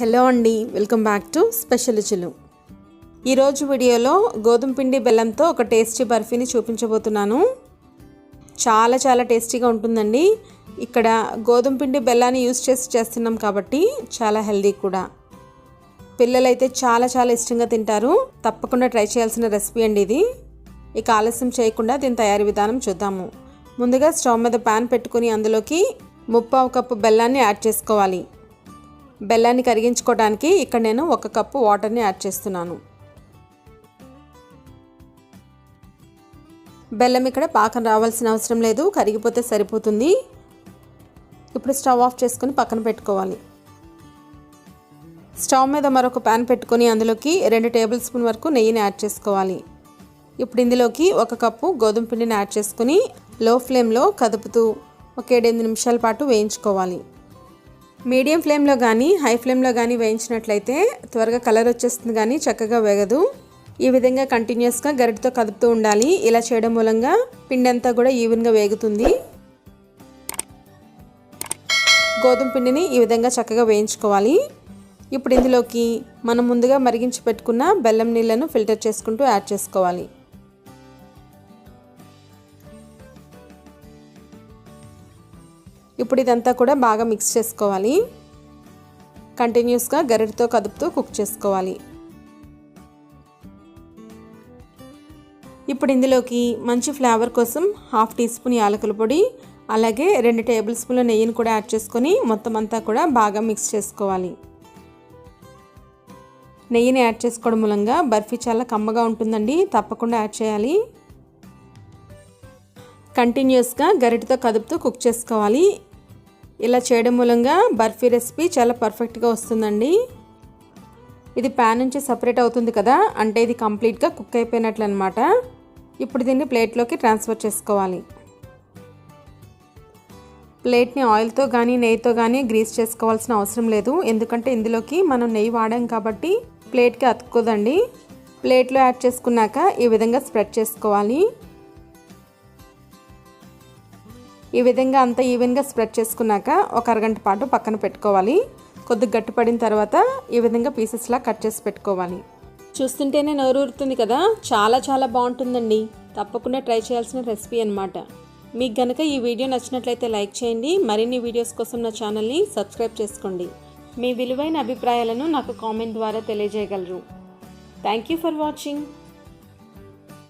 Hello అండి welcome back to special రుచులు. ఈరోజు వీడియోలో గోధుమ పిండి బెల్లంతో ఒక టేస్టీ బర్ఫీని చూపించబోతున్నాను. చాలా చాలా టేస్టీగా ఉంటుందండి. ఇక్కడ గోధుమ పిండి బెల్లాన్ని యూస్ చేసి చేస్తున్నాం కాబట్టి చాలా హెల్దీ కూడా. పిల్లలైతే చాలా చాలా ఇష్టంగా తింటారు. తప్పకుండా ట్రై చేయాల్సిన రెసిపీ అండి ఇది. ఇక ఆలస్యం చేయకుండా దీని తయారీ విధానం చూద్దాము. ముందుగా స్టవ్ మీద ప్యాన్ పెట్టుకుని అందులోకి ముప్పావు కప్పు బెల్లాన్ని యాడ్ చేసుకోవాలి. బెల్లాన్ని కరిగించుకోవడానికి ఇక్కడ నేను ఒక కప్పు వాటర్ని యాడ్ చేస్తున్నాను. బెల్లం ఇక్కడ పాకం రావాల్సిన అవసరం లేదు కరిగిపోతే సరిపోతుంది. ఇప్పుడు స్టవ్ ఆఫ్ చేసుకుని పక్కన పెట్టుకోవాలి. స్టవ్ మీద మరొక ప్యాన్ పెట్టుకొని అందులోకి రెండు టేబుల్ స్పూన్ వరకు నెయ్యిని యాడ్ చేసుకోవాలి. ఇప్పుడు ఇందులోకి ఒక కప్పు గోధుమ పిండిని యాడ్ చేసుకుని లో ఫ్లేమ్లో కదుపుతూ ఒక ఏడెనిమిది నిమిషాల పాటు వేయించుకోవాలి. మీడియం ఫ్లేమ్లో కానీ హై ఫ్లేమ్లో కానీ వేయించినట్లయితే త్వరగా కలర్ వచ్చేస్తుంది కానీ చక్కగా వేగదు. ఈ విధంగా కంటిన్యూస్గా గరిటతో కదుపుతూ ఉండాలి. ఇలా చేయడం మూలంగా పిండి అంతా కూడా ఈవెన్గా వేగుతుంది. గోధుమ పిండిని ఈ విధంగా చక్కగా వేయించుకోవాలి. ఇప్పుడు ఇందులోకి మనం ముందుగా మరిగించి పెట్టుకున్న బెల్లం నీళ్ళను ఫిల్టర్ చేసుకుంటూ యాడ్ చేసుకోవాలి. ఇప్పుడు ఇదంతా కూడా బాగా మిక్స్ చేసుకోవాలి. కంటిన్యూస్గా గరిటతో కదుపుతూ కుక్ చేసుకోవాలి. ఇప్పుడు ఇందులోకి మంచి ఫ్లేవర్ కోసం హాఫ్ టీ స్పూన్ యాలకుల పొడి అలాగే రెండు టేబుల్ స్పూన్ల నెయ్యిని కూడా యాడ్ చేసుకొని మొత్తం అంతా కూడా బాగా మిక్స్ చేసుకోవాలి. నెయ్యిని యాడ్ చేసుకోవడం మూలంగా బర్ఫీ చాలా కమ్మగా ఉంటుందండి తప్పకుండా యాడ్ చేయాలి. కంటిన్యూస్గా గరిటతో కదుపుతూ కుక్ చేసుకోవాలి. ఇలా చేయడం మూలంగా బర్ఫీ రెసిపీ చాలా పర్ఫెక్ట్గా వస్తుందండి. ఇది ప్యాన్ నుంచి సపరేట్ అవుతుంది కదా అంటే ఇది కంప్లీట్గా కుక్ అయిపోయినట్లు అనమాట ఇప్పుడు దీన్ని ప్లేట్లోకి ట్రాన్స్ఫర్ చేసుకోవాలి. ప్లేట్ని ఆయిల్తో కానీ నెయ్యితో కానీ గ్రీస్ చేసుకోవాల్సిన అవసరం లేదు. ఎందుకంటే ఇందులోకి మనం నెయ్యి వాడాం కాబట్టి ప్లేట్కి అతుక్కోదండి. ప్లేట్లో యాడ్ చేసుకున్నాక ఈ విధంగా స్ప్రెడ్ చేసుకోవాలి. ఈ విధంగా అంతా ఈవెన్గా స్ప్రెడ్ చేసుకున్నాక ఒక అరగంట పాటు పక్కన పెట్టుకోవాలి. కొద్దిగా గట్టిపడిన తర్వాత ఈ విధంగా పీసెస్లా కట్ చేసి పెట్టుకోవాలి. చూస్తుంటేనే నోరూరుతుంది కదా? చాలా చాలా బాగుంటుందండి. తప్పకుండా ట్రై చేయాల్సిన రెసిపీ అనమాట మీకు గనక ఈ వీడియో నచ్చినట్లయితే లైక్ చేయండి. మరిన్ని వీడియోస్ కోసం నా ఛానల్ని సబ్స్క్రైబ్ చేసుకోండి. మీ విలువైన అభిప్రాయాలను నాకు కామెంట్ ద్వారా తెలియజేయగలరు. Thank you for watching